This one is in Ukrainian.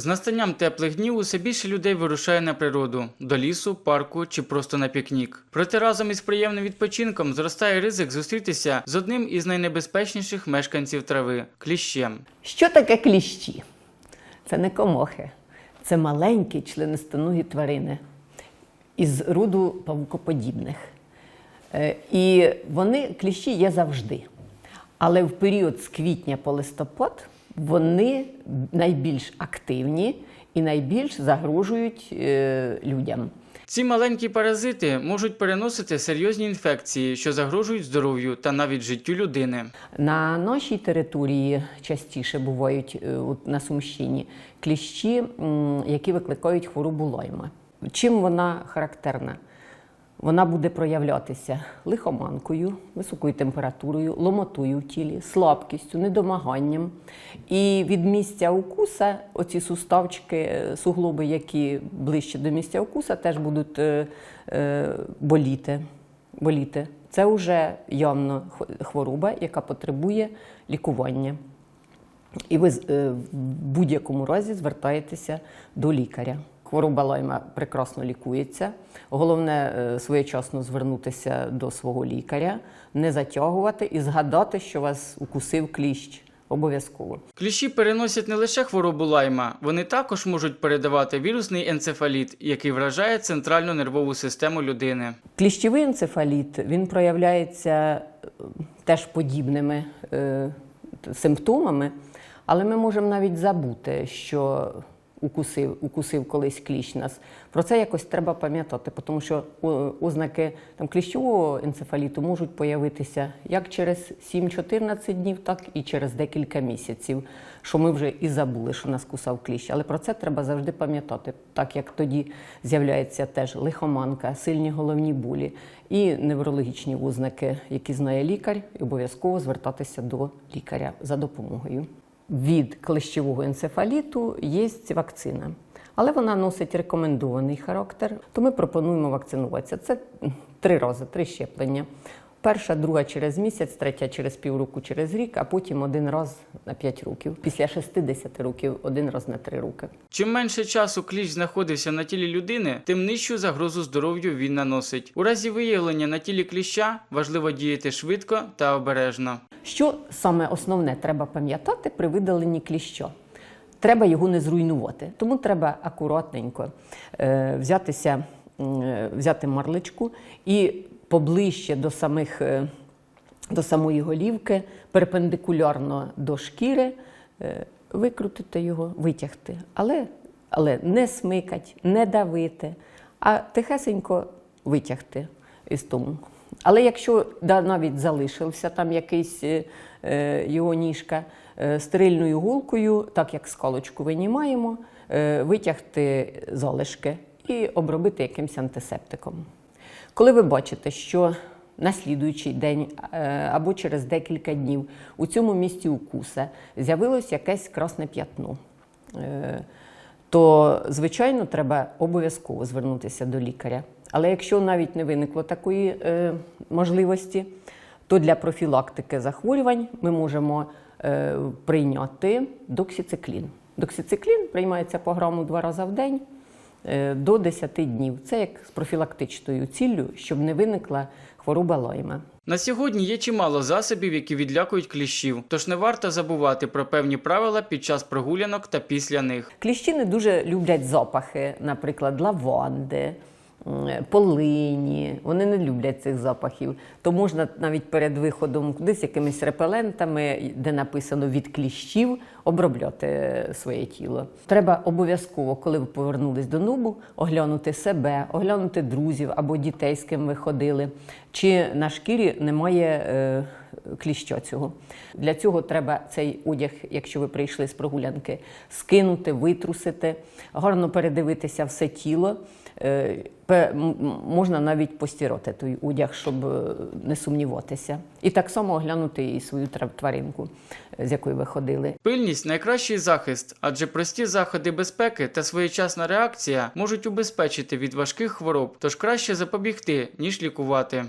З настанням теплих днів усе більше людей вирушає на природу до лісу, парку чи просто на пікнік. Проте разом із приємним відпочинком зростає ризик зустрітися з одним із найнебезпечніших мешканців трави кліщем. Що таке кліщі? Це не комохи, це маленькі членистоногі тварини із роду павукоподібних. Е, І вони кліщі є завжди. Але в період з квітня по листопад вони найбільш активні і найбільш загрожують е, людям. Ці маленькі паразити можуть переносити серйозні інфекції, що загрожують здоров'ю та навіть життю людини. На нашій території частіше бувають е, на Сумщині кліщі, які викликають хворобу лайма. Чим вона характерна? Вона буде проявлятися лихоманкою, високою температурою, ломотою в тілі, слабкістю, недомаганням. І від місця укуса, оці суставчики, е, суглоби, які ближче до місця укуса, теж будуть е, е, боліти. боліти. Це вже явно хвороба, яка потребує лікування. І ви е, в будь-якому разі звертаєтеся до лікаря. Хвороба лайма прекрасно лікується. Головне е, своєчасно звернутися до свого лікаря, не затягувати і згадати, що вас укусив кліщ. Обов'язково. Кліщі переносять не лише хворобу лайма, вони також можуть передавати вірусний енцефаліт, який вражає центральну нервову систему людини. Кліщовий енцефаліт він проявляється е, теж подібними е, симптомами, але ми можемо навіть забути, що укусив, укусив колись кліщ нас. Про це якось треба пам'ятати, тому що ознаки там, кліщового енцефаліту можуть появитися як через 7-14 днів, так і через декілька місяців, що ми вже і забули, що нас кусав кліщ. Але про це треба завжди пам'ятати, так як тоді з'являється теж лихоманка, сильні головні болі і неврологічні ознаки, які знає лікар, і обов'язково звертатися до лікаря за допомогою. Від клещового енцефаліту є вакцина, але вона носить рекомендований характер, то ми пропонуємо вакцинуватися. Це три рази, три щеплення. Перша, друга через місяць, третя через півроку, через рік, а потім один раз на 5 років. Після 60 років один раз на 3 роки. Чим менше часу кліщ знаходився на тілі людини, тим нижчу загрозу здоров'ю він наносить. У разі виявлення на тілі кліща важливо діяти швидко та обережно. Що саме основне треба пам'ятати при видаленні кліща? Треба його не зруйнувати, тому треба акуратненько е, взятися, е, взяти марличку і поближче до самих. е, До самої голівки, перпендикулярно до шкіри, викрутити його, витягти. Але, але не смикать, не давити, а тихесенько витягти із тому. Але якщо да, навіть залишився там якийсь е, е, його ніжка, е, стерильною гулкою, так як скалочку винімаємо, е, витягти залишки і обробити якимось антисептиком. Коли ви бачите, що на слідуючий день е, або через декілька днів у цьому місці укуса з'явилось якесь красне п'ятно, е, то, звичайно, треба обов'язково звернутися до лікаря. Але якщо навіть не виникло такої е, можливості, то для профілактики захворювань ми можемо е, прийняти доксициклін. Доксициклін приймається по граму два рази в день е, до 10 днів. Це як з профілактичною ціллю, щоб не виникла хвороба лайма. На сьогодні є чимало засобів, які відлякують кліщів, тож не варто забувати про певні правила під час прогулянок та після них. Кліщі не дуже люблять запахи, наприклад, лаванди, полині. Вони не люблять цих запахів. То можна навіть перед виходом кудись якимись репелентами, де написано від кліщів, обробляти своє тіло. Треба обов'язково, коли ви повернулись до нубу, оглянути себе, оглянути друзів або дітей, з ким ви ходили, чи на шкірі немає. е, кліща цього. Для цього треба цей одяг, якщо ви прийшли з прогулянки, скинути, витрусити, гарно передивитися все тіло. Е, Можна навіть постірати той одяг, щоб е, не сумніватися. І так само оглянути і свою тваринку, е, з якої ви ходили. Пильність найкращий захист, адже прості заходи безпеки та своєчасна реакція можуть убезпечити від важких хвороб, тож краще запобігти, ніж лікувати.